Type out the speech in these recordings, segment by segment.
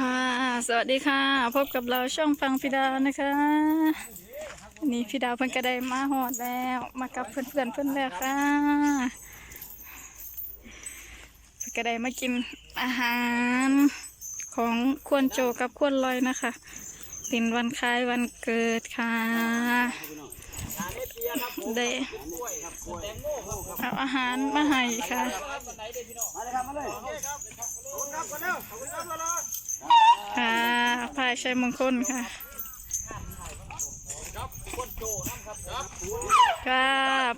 ค่ะ สวัสดีค่ะ พบกับเราช่องฟังพิดานะคะนนี้พี่ดาวเพิ่นก็ไดมาหอดแล้ว มากับเพื่อนๆเพื่อนแล้วค่ะเพิ่นก็ไดมากินอาหารของควรโจกับควรลอยนะคะ เป็นวันคล้ายวันเกิดค่ะได้เอาอาหารมาให้ค่ะพาย ชัยมงคลค่ะค่ะ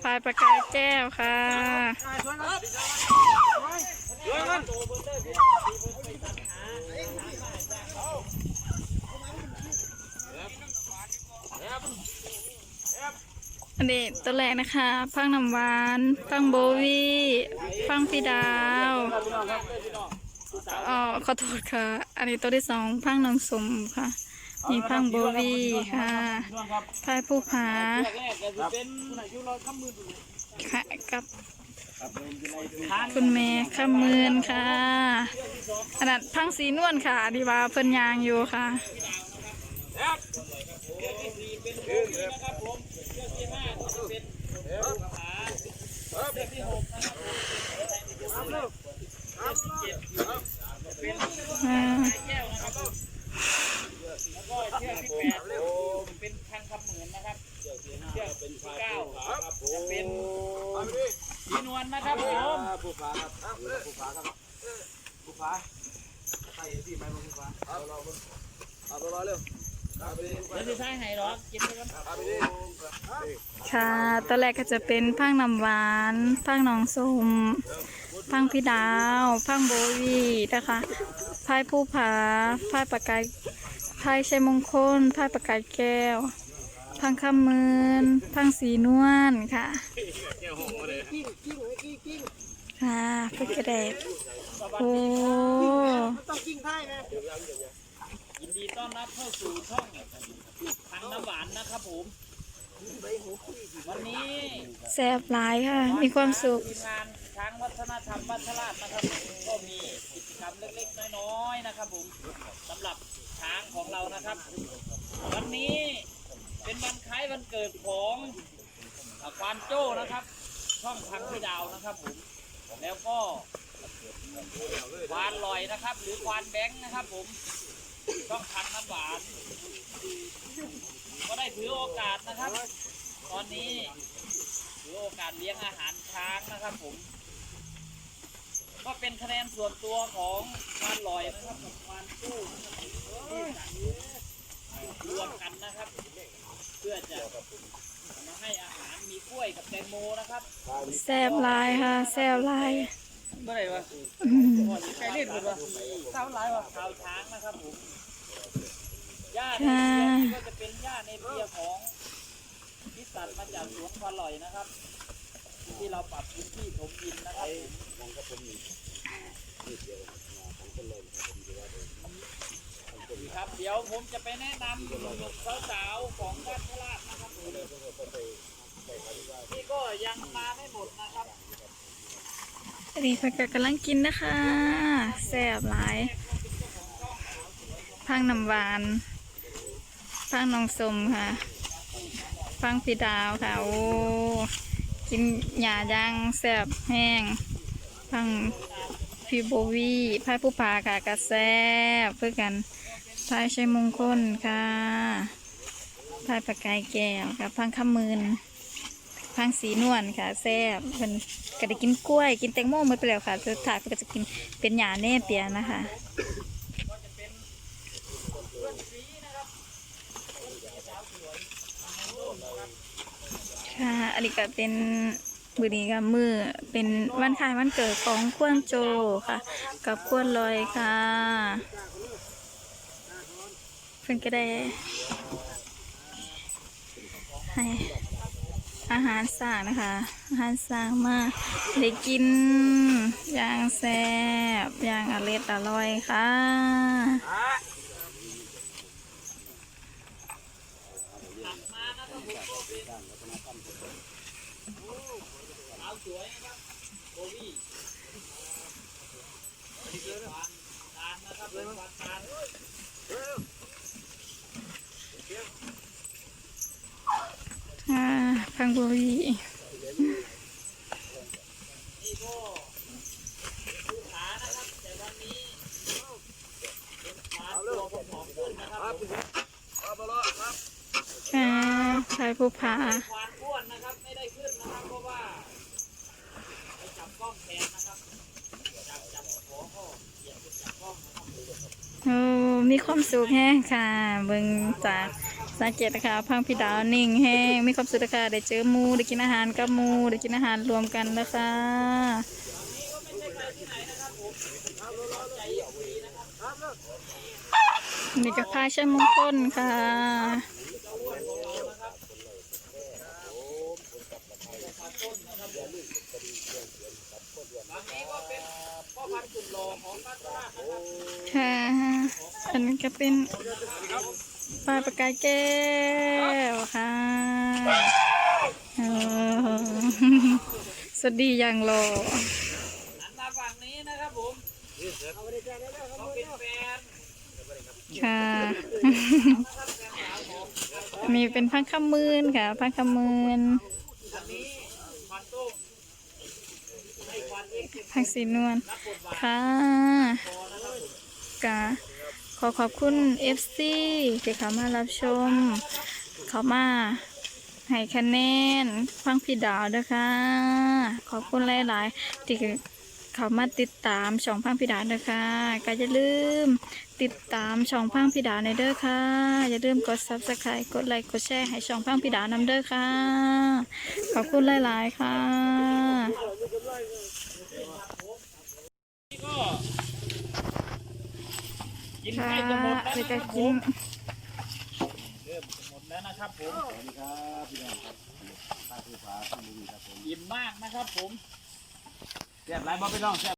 พายประกายแก้วค่ะอันนี้ตัวแรกนะคะพังน้ำหวานพังโบวีพังพี่ดาว อ๋อขอโทษค่ะ อันนี้ตัวที่สองพังนองสมค่ะ มีพังโบวีค่ะพายผู้ผาค่ะกับคุณแม่ข้ามมืนค่ะขนาดพังสีนวลค่ะดีว่าเพิ่นยางอยู่ค่ะ นะครับผมเรื่องที่ห้าก็จะเป็นขาเรื่องที่หกนะครับผมเรื่องที่เจ็ดเป็น อ่า แก้วนะครับแล้วก็เชือกที่แปดเป็นทางคำเหมือนนะครับเชือกที่เก้าจะเป็น สีนนะครับผมผู้ฟ้าครับผู้ฟ้าครับผู้ฟ้าใส่ที่ไม้ผู้ฟ้าเอาเราเอาตัวรอเร็วแล้วจะใช้ไหนหรอกินไปกันเอาไปดิค่ะตัวแรกก็จะเป็นพังน้ำหวานพังน้องส้มพังพี่ดาวพังโบวีนะคะพายผู้ผาพายประกายพายชัยมงคลพายประกายแก้ว พังคำมืนพังสีนวลค่ะค่ะเพื่อกระเดบโอ้ยินดีต้อนรับเข้าสู่ช่องทางน้ำหวานนะครับผมวันนี้แซ่บหลายค่ะ มีความสุขทีมงานช้างวัฒนธรรมวัฒราชนะครับผมก็มีกิจกรรมเล็กๆน้อยๆนะครับผมสำหรับช้างของเรานะครับ วันนี้ เป็นวันคล้ายวันเกิดของอควานโจ้นะครับ ช่องพังพี่ดาวนะครับผมแล้วก็ควานลอยนะครับ หรือควานแบงค์นะครับ ผมช่องพังน้ำหวาน ก็ได้ถือโอกาสนะครับ ตอนนี้ถือโอกาสเลี้ยงอาหารช้างนะครับผมก็เป็นคะแนนส่วนตัวของควานลอยนะครับกับควานตู้นะครับรวมกันนะครับ พื่อจะมาให้อาหารมีกล้วยกับแตงโมนะครับแซ่บหลายค่ะแซ่บหลายเมื่อไหร่วะอืมใครเล่นหมดวะเท้าร้ายวะเท้าช้างนะครับผมหญ้าในค่ะเปียนี่ก็จะเป็นหญ้าในเปียของที่ตัดมาจากสวนควานลอยนะครับ ที่เราปรับพื้นที่ถมดินนะครับผมค ครับ เดี๋ยวผมจะไปแนะนำสาวๆของวัดพระราชนะครับผมที่ก็ยังมาไม่หมดนะครับอันนี้เพื่อนก็กำลังกินนะคะแซ่บหลายพังน้ำหวานพังน้องสมค่ะพังพี่ดาวค่ะ โอ้กินหยาย่างแซ่บแห้งพังพี่โบวีพายผู้พาค่ะกระแซ่บเพื่อกัน พายชัยมงคลค่ะพายประกายแก้วค่ะพังขมืนพังสีนวลค่ะแซ่บเพิ่นก็ได้กินกล้วย กินแตงโมหมาไปแล้วค่ะสุดท้ายเพิ่นก็จะกินเป็นหยาแน่เปียนะคะค่ะอันนี้ก็เป็นมือนี้ก็มือเป็นวันคล้ายวันเกิดของควนโจค่ะ กับควนลอยค่ะ พิ่นก็ได้ให้อาหารสั่งนะคะ อาหารสั่งมากได้กินอย่างแซ่บอย่างอร่อยอร่อยค่ะสาวสวยนะครับโบวี่นี่คือทางทางนะครับ เลยมั้ง อ่า พังบุรีนี่ก็ผู้ขานะครับแต่วันนี้เป็นขาตัวผอมๆขึ้นนะครับครับครับรอครับอ่าชายผู้ผานะครับไม่ได้ขึ้นนะครับเพาโอ้มีความสุขแห้งค่ะ เบิ่งจาก สังเกตนะคะพังพี่ดาวนิ่งแห้งมีความสุขนะคะได้เจอมูได้กินอาหารกับมูได้กินอาหารรวมกันนะคะนี่ก็พาชัยมงคลค่ะบางนี้ก็เป็นพ่อพันธุ์สุดหล่อของบ้านตลาดนะครับค่ะอันนี้ก็เป็น ปลาปากกาแก้วค่ะสวัสดีอย่างหล่อนมาฝั่งนี้นะครับผมเขาเป็นแฟนค่ะ มีเป็นพังขมืนค่ะพังขมืนอันนี้ควันตุ้มไอ้ควันพังสีนวลค่ะกะข อขอบคุณ FC ที่เขามารับชม เขามาให้คะแนนฟังพี่ดาวด้วยค่ะ ขอบคุณหลายๆที่เขามาติดตามช่องพังพี่ดาวด้วยค่ะก็อย่าลืมติดตามช่องพังพี่ดาวในเด้อค่ะ อย่าลืมกด subscribe กดไลค์กดแชร์ให้ช่องพังพี่ดาวนำเด้อค่ะ ขอบคุณหลาย ๆ ค่ะ นี่ก็กิ นค่ะใกล้จะหมดแล้วเดี๋ยวนะคจะรับผกินมเริ่มจะหมดแล้วนะครับผมสวัสดีครับพี่น้องครับข้าคือฟ้าข้าบุรีครับผม อิ่มมากนะครับผมแซ่บไรบ่พี่น้องแซ่บ